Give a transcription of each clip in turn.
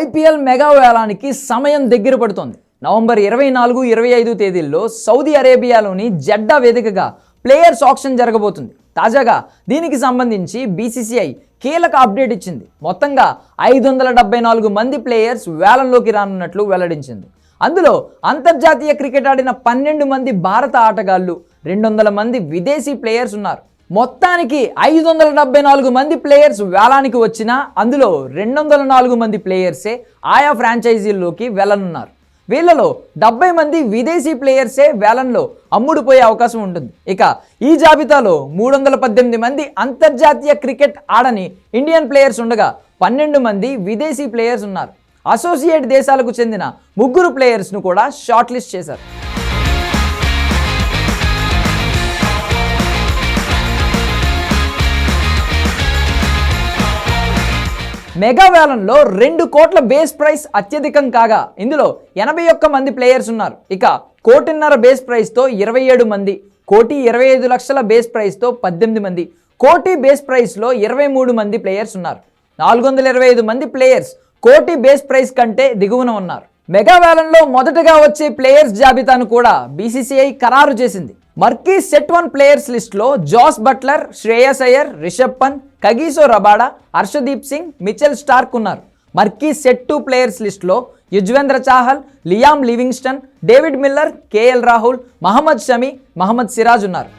IPL mega వేలానికి సమయం దగ్గర పడుతోంది. నవంబర్ ఇరవై నాలుగు ఇరవై ఐదు తేదీల్లో సౌదీ అరేబియాలోని జడ్డా వేదికగా ప్లేయర్స్ ఆప్షన్ జరగబోతుంది. తాజాగా దీనికి సంబంధించి బీసీసీఐ కీలక అప్డేట్ ఇచ్చింది. మొత్తంగా ఐదు వందల డెబ్బై నాలుగు మంది ప్లేయర్స్ వేలంలోకి రానున్నట్లు వెల్లడించింది. అందులో అంతర్జాతీయ క్రికెట్ ఆడిన పన్నెండు మంది భారత ఆటగాళ్ళు రెండు వందల మంది విదేశీ ప్లేయర్స్ ఉన్నారు. మొత్తానికి ఐదు వందల డెబ్బై నాలుగు మంది ప్లేయర్స్ వేలానికి వచ్చినా అందులో రెండు వందల నాలుగు మంది ప్లేయర్సే ఆయా ఫ్రాంచైజీల్లోకి వెళ్ళనున్నారు. వీళ్ళలో డెబ్బై మంది విదేశీ ప్లేయర్సే వేలంలో అమ్ముడుపోయే అవకాశం ఉంటుంది. ఇక ఈ జాబితాలో మూడు వందల పద్దెనిమిది మంది అంతర్జాతీయ క్రికెట్ ఆడని ఇండియన్ ప్లేయర్స్ ఉండగా పన్నెండు మంది విదేశీ ప్లేయర్స్ ఉన్నారు. అసోసియేట్ దేశాలకు చెందిన ముగ్గురు ప్లేయర్స్ను కూడా షార్ట్ లిస్ట్ చేశారు. మెగా వేలంలో రెండు కోట్ల బేస్ ప్రైస్ అత్యధికం కాగా ఇందులో ఎనభై ఒక్క మంది ప్లేయర్స్ ఉన్నారు. ఇక కోటిన్నర బేస్ ప్రైస్తో ఇరవై ఏడు మంది కోటి ఇరవై ఐదు లక్షల బేస్ ప్రైస్తో పద్దెనిమిది మంది కోటి బేస్ ప్రైస్లో ఇరవై మూడు మంది ప్లేయర్స్ ఉన్నారు. నాలుగు వందల ఇరవై ఐదు మంది ప్లేయర్స్ కోటి బేస్ ప్రైస్ కంటే దిగువన ఉన్నారు. మెగా వేలంలో మొదటగా వచ్చే ప్లేయర్స్ జాబితాను కూడా బీసీసీఐ ఖరారు చేసింది. మర్కీ సెట్ వన్ ప్లేయర్స్ లిస్ట్లో Jos Buttler Shreyas Iyer Rishabh Pant Kagiso Rabada Harshdeep Singh Mitchell Starc ఉన్నారు. మర్కీ సెట్ టూ ప్లేయర్స్ లిస్ట్లో Yuzvendra Chahal Liam Livingstone David Miller KL Rahul Mohammed Shami Mohammed Siraj ఉన్నారు.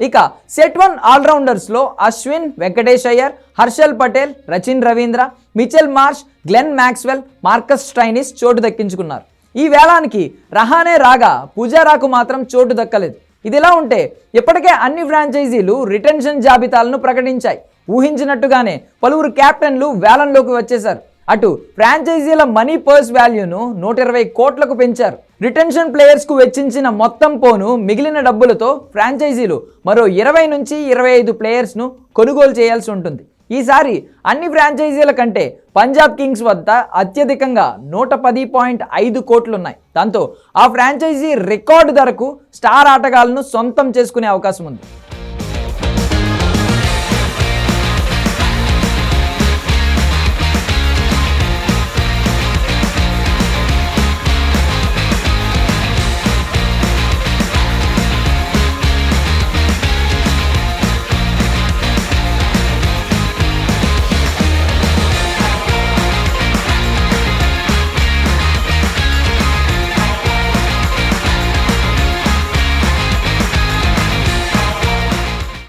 ఇక set one ఆల్రౌండర్స్లో Ashwin Venkatesh Iyer Harshal Patel Rachin Ravindra Mitchell Marsh Glenn Maxwell Marcus Stoinis చోటు దక్కించుకున్నారు. ఈ వేళానికి రహానే రాగా పుజారాకు మాత్రం చోటు దక్కలేదు. ఇదిలా ఉంటే ఇప్పటికే అన్ని ఫ్రాంచైజీలు రిటెన్షన్ జాబితాలను ప్రకటించాయి. ఊహించినట్టుగానే పలువురు కెప్టెన్లు వేలంలోకి వచ్చేశారు. అటు ఫ్రాంచైజీల మనీ పర్స్ వాల్యూను నూట ఇరవై కోట్లకు పెంచారు. రిటెన్షన్ ప్లేయర్స్కు వెచ్చించిన మొత్తం పోను మిగిలిన డబ్బులతో ఫ్రాంచైజీలు మరో ఇరవై నుంచి ఇరవై ఐదు ప్లేయర్స్ను కొనుగోలు చేయాల్సి ఉంటుంది. ఈసారి అన్ని ఫ్రాంచైజీల కంటే పంజాబ్ కింగ్స్ వద్ద అత్యధికంగా నూట పది పాయింట్ ఐదు కోట్లున్నాయి. దాంతో ఆ ఫ్రాంచైజీ రికార్డు ధరకు స్టార్ ఆటగాళ్ళను సొంతం చేసుకునే అవకాశం ఉంది.